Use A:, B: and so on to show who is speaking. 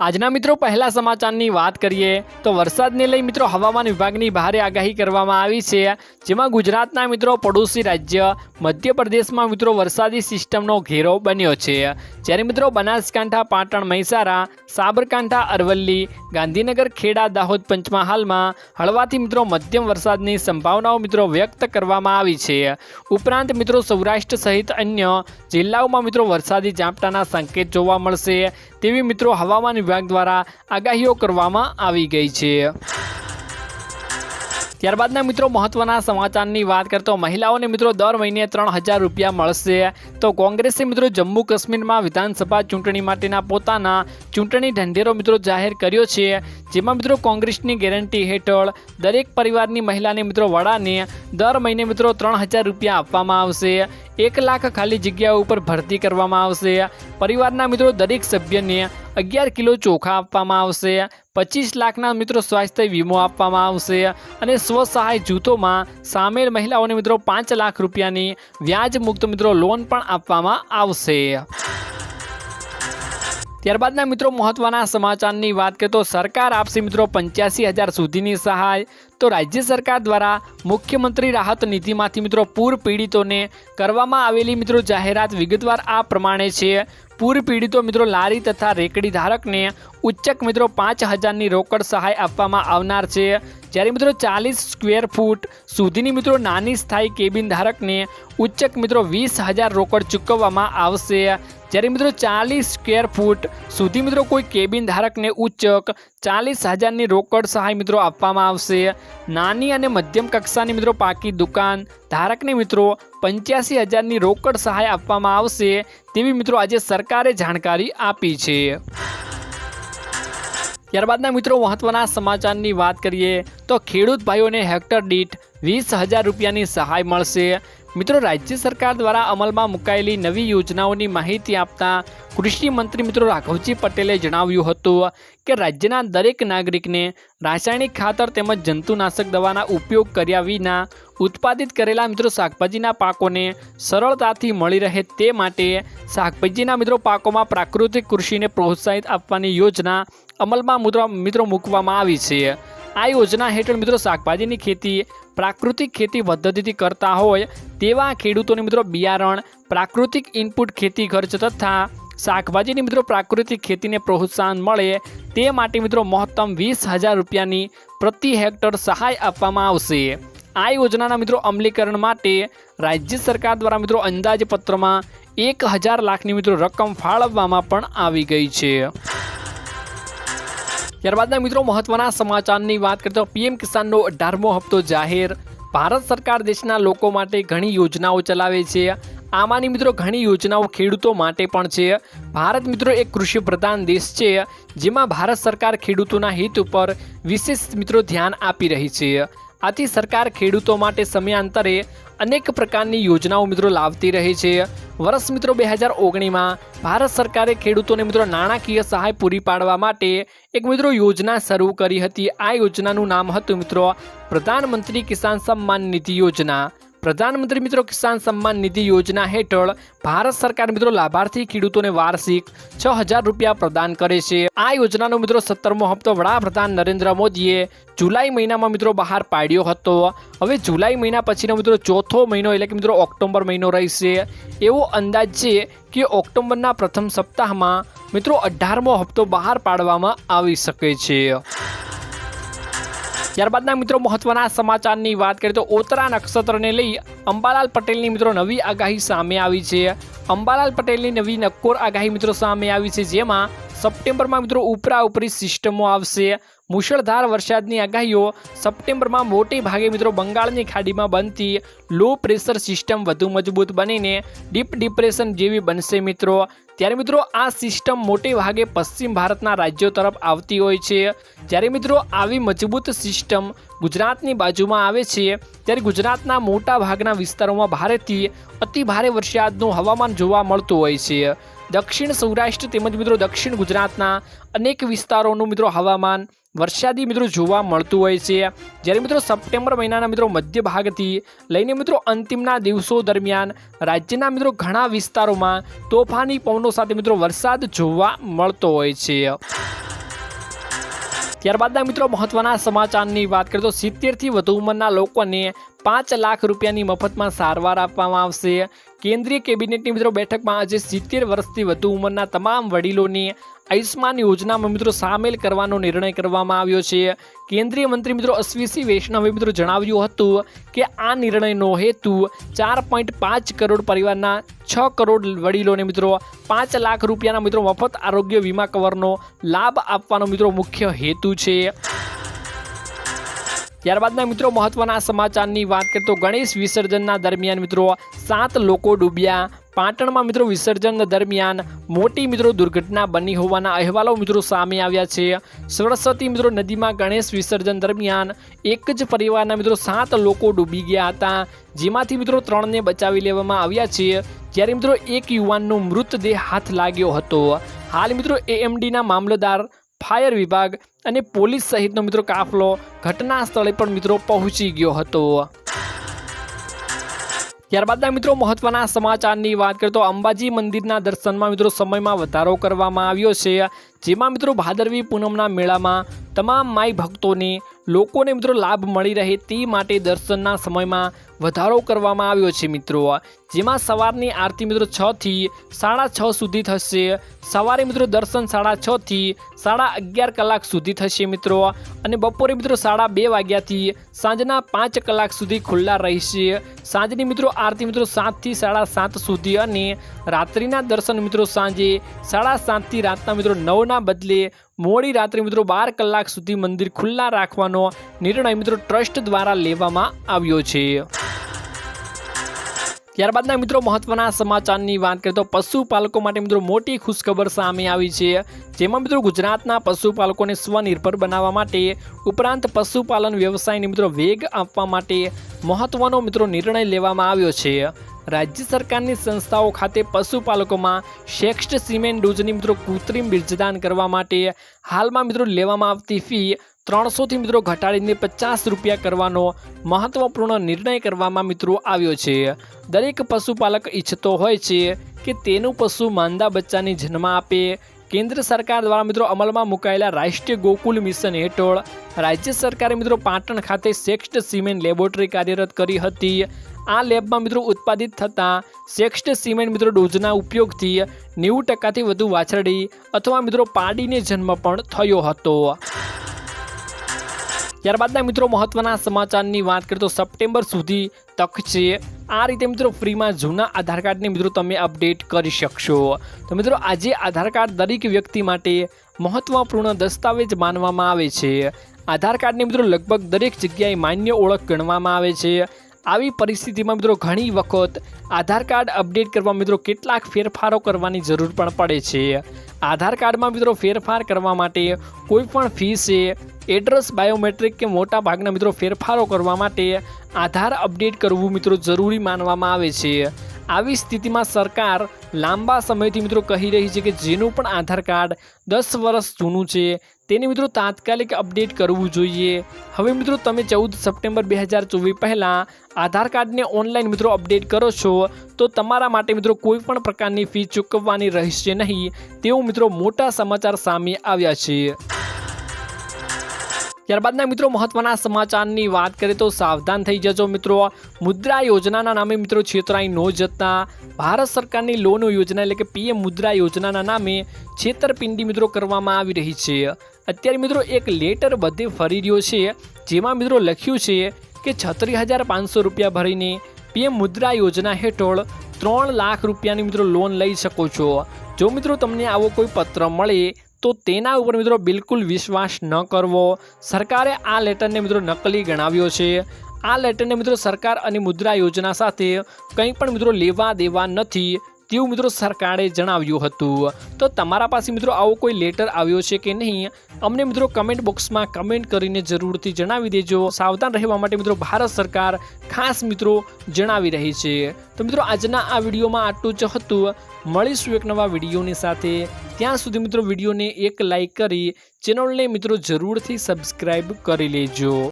A: આજના મિત્રો, પહેલા સમાચારની વાત કરીએ તો વરસાદને લઈ મિત્રો, હવામાન વિભાગની ભારે આગાહી કરવામાં આવી છે. જેમાં ગુજરાતના મિત્રો, પડોશી રાજ્ય, મધ્યપ્રદેશમાં મિત્રો, વરસાદી સિસ્ટમનો ઘેરો બન્યો છે. જ્યારે મિત્રો, બનાસકાંઠા, પાટણ, મહેસાણા, સાબરકાંઠા, અરવલ્લી, ગાંધીનગર, ખેડા, દાહોદ પંચમહાલમાં હળવાથી મિત્રો, મધ્યમ વરસાદની સંભાવનાઓ મિત્રો વ્યક્ત કરવામાં આવી છે. ઉપરાંત મિત્રો, સૌરાષ્ટ્ર સહિત અન્ય જિલ્લાઓમાં મિત્રો, વરસાદી ઝાપટાના સંકેત જોવા મળશે. તેવી મિત્રો હવામાન વિભાગ દ્વારા આગાહીઓ કરવામાં આવી ગઈ છે. ત્યારબાદના મિત્રો મહત્વના સમાચારની વાત કરતો મહિલાઓને મિત્રો દર મહિને ત્રણ હજાર રૂપિયા મળશે. તો કોંગ્રેસે મિત્રો જમ્મુ કાશ્મીરમાં વિધાનસભા ચૂંટણી માટેના પોતાના ચૂંટણી ઢંઢેરો મિત્રો જાહેર કર્યો છે. જેમાં મિત્રો કોંગ્રેસની ગેરંટી હેઠળ દરેક પરિવારની મહિલાને મિત્રો વડાને દર મહિને મિત્રો ત્રણ હજાર રૂપિયા આપવામાં આવશે. એક લાખ ખાલી જગ્યાઓ ઉપર ભરતી કરવામાં આવશે. પરિવારના મિત્રો દરેક સભ્યને અગિયાર કિલો ચોખા આપવામાં આવશે. પચીસ લાખના મિત્રો સ્વાસ્થ્ય વીમો આપવામાં આવશે. અને સ્વસહાય જૂથોમાં સામેલ મહિલાઓને મિત્રો પાંચ લાખ રૂપિયાની વ્યાજ મુક્ત મિત્રો લોન પણ આપવામાં આવશે. ત્યારબાદના મિત્રો મહત્વના સમાચારની વાત કરીએ તો સરકાર આપશે મિત્રો પંચ્યાસી હજાર સુધીની સહાય. તો રાજ્ય સરકાર દ્વારા મુખ્યમંત્રી રાહત નિધિમાંથી મિત્રો પૂર પીડિતોને કરવામાં આવેલી મિત્રો જાહેરાત વિગતવાર આ પ્રમાણે છે. પૂર પીડિતો મિત્રો લારી તથા રેકડી ધારકને ઉચ્ચક મિત્રો પાંચ હજારની રોકડ સહાય આપવામાં આવનાર છે. જ્યારે મિત્રો ચાલીસ સ્ક્વેર ફૂટ સુધીની મિત્રો નાની સ્થાયી કેબિન ધારકને ઉચ્ચક મિત્રો વીસ હજાર રોકડ ચૂકવવામાં આવશે. જ્યારે મિત્રો ચાલીસ સ્ક્વેર ફૂટ સુધી મિત્રો કોઈ કેબિન ધારકને ઉચ્ચક ચાલીસ હજારની રોકડ સહાય મિત્રો આપવામાં આવશે. નાની અને મધ્યમ કક્ષાની મિત્રો પાકી દુકાન ધારકને મિત્રો પંચ્યાસી હજારની રોકડ સહાય આપવામાં આવશે તેવી મિત્રો આજે સરકારે જાણકારી આપી છે. ત્યારબાદના મિત્રો મહત્વના સમાચારની વાત કરીએ તો ખેડૂત ભાઈઓને હેક્ટર દીઠ વીસ હજાર રૂપિયાની સહાય મળશે. મિત્રો, રાજ્ય સરકાર દ્વારા અમલમાં મુકાયેલી નવી યોજનાઓની માહિતી આપતા કૃષિ મંત્રી મિત્રો રાઘવજી પટેલે જણાવ્યું હતું કે રાજ્યના દરેક નાગરિકને રાસાયણિક ખાતર તેમજ જંતુનાશક દવાના ઉપયોગ કર્યા વિના ઉત્પાદિત કરેલા મિત્રો શાકભાજીના પાકોને સરળતાથી મળી રહે તે માટે શાકભાજીના મિત્રો પાકોમાં પ્રાકૃતિક કૃષિને પ્રોત્સાહિત આપવાની યોજના અમલમાં મુદ્રા મિત્રો મૂકવામાં આવી છે. આ યોજના હેઠળ મિત્રો શાકભાજીની ખેતી, પ્રાકૃતિક ખેતી પદ્ધતિથી કરતા હોય તેવા ખેડૂતોને મિત્રો બિયારણ, પ્રાકૃતિક ઇનપુટ ખેતી ખર્ચ તથા શાકભાજીની મિત્રો પ્રાકૃતિક ખેતીને પ્રોત્સાહન મળે તે માટે મિત્રો મહત્તમ વીસ હજાર રૂપિયાની પ્રતિ હેક્ટર સહાય આપવામાં આવશે. આ યોજનાના મિત્રો અમલીકરણ માટે રાજ્ય સરકાર દ્વારા મિત્રો અંદાજપત્રમાં એક હજાર લાખની મિત્રો રકમ ફાળવવામાં પણ આવી ગઈ છે. ત્યારબાદના મિત્રો મહત્વના સમાચારની વાત કરીએ પીએમ કિસાનનો અઢારમો હપ્તો જાહેર. ભારત સરકાર દેશના લોકો માટે ઘણી યોજનાઓ ચલાવે છે. આમાંની મિત્રો ઘણી યોજનાઓ ખેડૂતો માટે પણ છે. ભારત મિત્રો એક કૃષિ પ્રધાન દેશ છે, જેમાં ભારત સરકાર ખેડૂતોના હિત ઉપર વિશેષ મિત્રો ધ્યાન આપી રહી છે. આથી સરકાર ખેડૂતો માટે સમયાંતરે અનેક પ્રકારની યોજનાઓ મિત્રો લાવતી રહી છે. વર્ષ મિત્રો બે હજાર ઓગણીમાં ભારત સરકારે ખેડૂતોને મિત્રો નાણાકીય સહાય પૂરી પાડવા માટે એક મિત્રો યોજના શરૂ કરી હતી. આ યોજનાનું નામ હતું મિત્રો પ્રધાનમંત્રી કિસાન સન્માન નિધિ યોજના. પ્રધાનમંત્રી મિત્રો કિસાન સન્માન નિધિ યોજના હેઠળ ભારત સરકાર મિત્રો લાભાર્થી ખેડૂતોને વાર્ષિક છ હજાર રૂપિયા પ્રદાન કરે છે. આ યોજનાનો મિત્રો સત્તરમો હપ્તો વડાપ્રધાન નરેન્દ્ર મોદીએ જુલાઈ મહિનામાં મિત્રો બહાર પાડ્યો હતો. હવે જુલાઈ મહિના પછીનો મિત્રો ચોથો મહિનો એટલે કે મિત્રો ઓક્ટોબર મહિનો રહેશે. એવો અંદાજ છે કે ઓક્ટોબરના પ્રથમ સપ્તાહમાં મિત્રો અઢારમો હપ્તો બહાર પાડવામાં આવી શકે છે. ત્યારબાદના મિત્રો મહત્વના સમાચારની વાત કરીએ તો ઓતરા નક્ષત્રને લઈ અંબાલાલ પટેલની મિત્રો નવી આગાહી સામે આવી છે. અંબાલાલ પટેલની નવી નક્કોર આગાહી મિત્રો સામે આવી છે, જેમાં સપ્ટેમ્બરમાં મિત્રો ઉપરા ઉપરી સિસ્ટમો આવશે. મુશળધાર વરસાદની આગાહીઓ સપ્ટેમ્બરમાં મોટે ભાગે મિત્રો બંગાળની ખાડીમાં બનતી લો પ્રેશર સિસ્ટમ વધુ મજબૂત બનીને ડીપ ડિપ્રેશન જેવી બનશે મિત્રો. ત્યારે મિત્રો આ સિસ્ટમ મોટે ભાગે પશ્ચિમ ભારતના રાજ્યો તરફ આવતી હોય છે. જ્યારે મિત્રો આવી મજબૂત સિસ્ટમ ગુજરાતની બાજુમાં આવે છે, ત્યારે ગુજરાતના મોટા ભાગના વિસ્તારોમાં ભારેથી અતિ ભારે વરસાદનું હવામાન જોવા મળતું હોય છે. દક્ષિણ સૌરાષ્ટ્ર તેમજ મિત્રો દક્ષિણ ગુજરાતના અનેક વિસ્તારોનું મિત્રો હવામાન વરસાદી મિત્રો જોવા મળતું હોય છે. જ્યારે મિત્રો સપ્ટેમ્બર મહિનાના મિત્રો મધ્ય ભાગથી લઈને મિત્રો અંતિમના દિવસો દરમિયાન રાજ્યના મિત્રો ઘણા વિસ્તારોમાં તોફાની પવનો સાથે મિત્રો વરસાદ જોવા મળતો હોય છે. ત્યારબાદના મિત્રો મહત્વના સમાચારની વાત કરીએ તો સિત્તેરથી વધુ ઉંમરના લોકોને પાંચ લાખ રૂપિયાની મફતમાં સારવાર આપવામાં આવશે. કેન્દ્રીય કેબિનેટની મિત્રો બેઠકમાં આજે સિત્તેર વર્ષથી વધુ ઉંમરના તમામ વડીલોને આયુષ્માન યોજનામાં મિત્રો સામેલ કરવાનો નિર્ણય કરવામાં આવ્યો છે. કેન્દ્રીય મંત્રી મિત્રો અશ્વિસિંહ વૈષ્ણવે મિત્રો જણાવ્યું હતું કે આ નિર્ણયનો હેતુ ચાર પોઈન્ટ પાંચ કરોડ પરિવારના છ કરોડ વડીલોને મિત્રો પાંચ લાખ રૂપિયાના મિત્રો મફત આરોગ્ય વીમા કવરનો લાભ આપવાનો મિત્રો મુખ્ય હેતુ છે. ત્યારબાદના મિત્રો મહત્વના સમાચારની વાત કરીએ તો ગણેશ વિસર્જનના દરમિયાન મિત્રો સાત લોકો ડૂબ્યા પાટણમાં મિત્રો વિસર્જન દરમિયાન મોટી મિત્રો દુર્ઘટના બની હોવાના અહેવાલો મિત્રો સામે આવ્યા છે. સરસ્વતી મિત્રો નદીમાં ગણેશ વિસર્જન દરમિયાન એક જ પરિવારના મિત્રો સાત લોકો ડૂબી ગયા હતા, જેમાંથી મિત્રો ત્રણને બચાવી લેવામાં આવ્યા છે. જ્યારે મિત્રો એક યુવાનનો મૃતદેહ હાથ લાગ્યો હતો. હાલ મિત્રો એએમડીના મામલતદાર, ફાયર વિભાગ અને પોલીસ સહિતનો મિત્રો કાફલો ઘટના સ્થળે પણ મિત્રો પહોંચી ગયો હતો. ત્યારબાદના મિત્રો મહત્વના સમાચારની વાત કરીએ તો અંબાજી મંદિરના દર્શનમાં મિત્રો સમયમાં વધારો કરવામાં આવ્યો છે. જેમાં મિત્રો ભાદરવી પૂનમના મેળામાં તમામ માઈ ભક્તોને લોકોને મિત્રો લાભ મળી રહે તે માટે દર્શનના સમયમાં વધારો કરવામાં આવ્યો છે મિત્રો. જેમાં સવારની આરતી મિત્રો છથી સાડા છ સુધી થશે. સવારે મિત્રો દર્શન સાડા છ થી સાડા અગિયાર કલાક સુધી થશે મિત્રો. અને બપોરે મિત્રો સાડા બે વાગ્યાથી સાંજના પાંચ કલાક સુધી ખુલ્લા રહેશે. સાંજની મિત્રો આરતી મિત્રો સાતથી સાડા સાત સુધી અને રાત્રિના દર્શન મિત્રો સાંજે સાડા સાતથી રાતના મિત્રો નવના બદલે મોડી રાત્રે મિત્રો બાર કલાક સુધી મંદિર ખુલ્લા રાખવાનો નિર્ણય મિત્રો ટ્રસ્ટ દ્વારા લેવામાં આવ્યો છે. ત્યારબાદના મિત્રો મહત્વના સમાચારની વાત કરીએ તો પશુપાલકો માટે મિત્રો મોટી ખુશખબર સામે આવી છે. જેમાં મિત્રો ગુજરાતના પશુપાલકોને સ્વનિર્ભર બનાવવા માટે ઉપરાંત પશુપાલન વ્યવસાયને મિત્રો વેગ આપવા માટે મહત્વનો મિત્રો નિર્ણય લેવામાં આવ્યો છે. રાજ્ય સરકારની સંસ્થાઓ ખાતે પશુપાલકોમાં શ્રેષ્ઠ સિમેન્ટ ડોઝની મિત્રો કૃત્રિમ બીજદાન કરવા માટે હાલમાં મિત્રો લેવામાં આવતી ફી ત્રણસોથી મિત્રો ઘટાડીને પચાસ રૂપિયા કરવાનો મહત્વપૂર્ણ નિર્ણય કરવામાં મિત્રો આવ્યો છે. દરેક પશુપાલક ઈચ્છતો હોય છે કે તેનું પશુ માંદા બચ્ચાને જન્મ આપે. કેન્દ્ર સરકાર દ્વારા મિત્રો અમલમાં મુકાયેલા રાષ્ટ્રીય ગોકુલ મિશન હેઠળ રાજ્ય સરકારે મિત્રો પાટણ ખાતે શ્રેષ્ઠ સિમેન્ટ લેબોરેટરી કાર્યરત કરી હતી. આ લેબમાં મિત્રો ઉત્પાદિત થતા શ્રેષ્ઠ સિમેન્ટ મિત્રો ડોઝના ઉપયોગથી નેવું ટકાથી વધુ વાછરડી અથવા મિત્રો પાડીને જન્મ પણ થયો હતો. ત્યારબાદના મિત્રો મહત્વના સમાચારની વાત કરીએ તો સપ્ટેમ્બર સુધી તક છે. આ રીતે મિત્રો ફ્રીમાં જૂના આધાર કાર્ડને મિત્રો તમે અપડેટ કરી શકશો. તો મિત્રો આજે આધાર કાર્ડ દરેક વ્યક્તિ માટે મહત્વપૂર્ણ દસ્તાવેજ માનવામાં આવે છે. આધાર કાર્ડને મિત્રો લગભગ દરેક જગ્યાએ માન્ય ઓળખ ગણવામાં આવે છે. આવી પરિસ્થિતિમાં મિત્રો ઘણી વખત આધાર કાર્ડ અપડેટ કરવા મિત્રો કેટલાક ફેરફારો કરવાની જરૂર પણ પડે છે. આધાર કાર્ડમાં મિત્રો ફેરફાર કરવા માટે કોઈ પણ ફી છે એડ્રેસ બાયોમેટ્રિક કે મોટા ભાગના મિત્રો ફેરફારો કરવા માટે આધાર અપડેટ કરવું મિત્રો જરૂરી માનવામાં આવે છે. આવી સ્થિતિમાં સરકાર લાંબા સમયથી મિત્રો કહી રહી છે કે જેનું પણ આધાર કાર્ડ દસ વર્ષ જૂનું છે તેને મિત્રો તાત્કાલિક અપડેટ કરવું જોઈએ. હવે મિત્રો તમે ચૌદ સપ્ટેમ્બર બે હજાર ચોવીસ પહેલાં આધાર કાર્ડને ઓનલાઈન મિત્રો અપડેટ કરો છો, તો તમારા માટે મિત્રો કોઈ પણ પ્રકારની ફી ચૂકવવાની રહેશે નહીં તેવું મિત્રો મોટા સમાચાર સામે આવ્યા છે. ત્યારબાદના મિત્રો મહત્વના સમાચારની વાત કરીએ તો સાવધાન થઈ જજો મિત્રો. મુદ્રા યોજનાના નામે મિત્રો છેતરાઈ ન જતા ભારત સરકારની લોન યોજના એટલે કે પીએમ મુદ્રા યોજનાના નામે છેતરપિંડી મિત્રો કરવામાં આવી રહી છે. અત્યારે મિત્રો એક લેટર બધે ફરી રહ્યો છે, જેમાં મિત્રો લખ્યું છે કે છત્રીસ હજાર પાંચસો રૂપિયા ભરીને પીએમ મુદ્રા યોજના હેઠળ ત્રણ લાખ રૂપિયાની મિત્રો લોન લઈ શકો છો. જો મિત્રો તમને આવો કોઈ પત્ર મળે તો તેના ઉપર મિત્રો બિલકુલ વિશ્વાસ ન કરવો. સરકારે આ લેટરને મિત્રો નકલી ગણાવ્યો છે. આ લેટરને મિત્રો સરકાર અને મુદ્રા યોજના સાથે કંઈ પણ મિત્રો લેવા દેવા નથી. તેવું મિત્રો સરકારે જણાવ્યું હતું. તો તમારા પાસે મિત્રો આવો કોઈ લેટર આવ્યો છે કે નહીં? અમને મિત્રો કમેન્ટ બોક્સમાં કમેન્ટ કરીને જરૂરથી જણાવી દેજો. સાવધાન રહેવા માટે મિત્રો ભારત સરકાર ખાસ મિત્રો જણાવી રહી છે. તો મિત્રો આજના આ વિડીયોમાં આટલું જ હતું. મળીશું એક નવા વિડીયોની સાથે. ત્યાં સુધી મિત્રો વિડીયોને એક લાઈક કરી ચેનલને મિત્રો જરૂરથી સબસ્ક્રાઈબ કરી લેજો.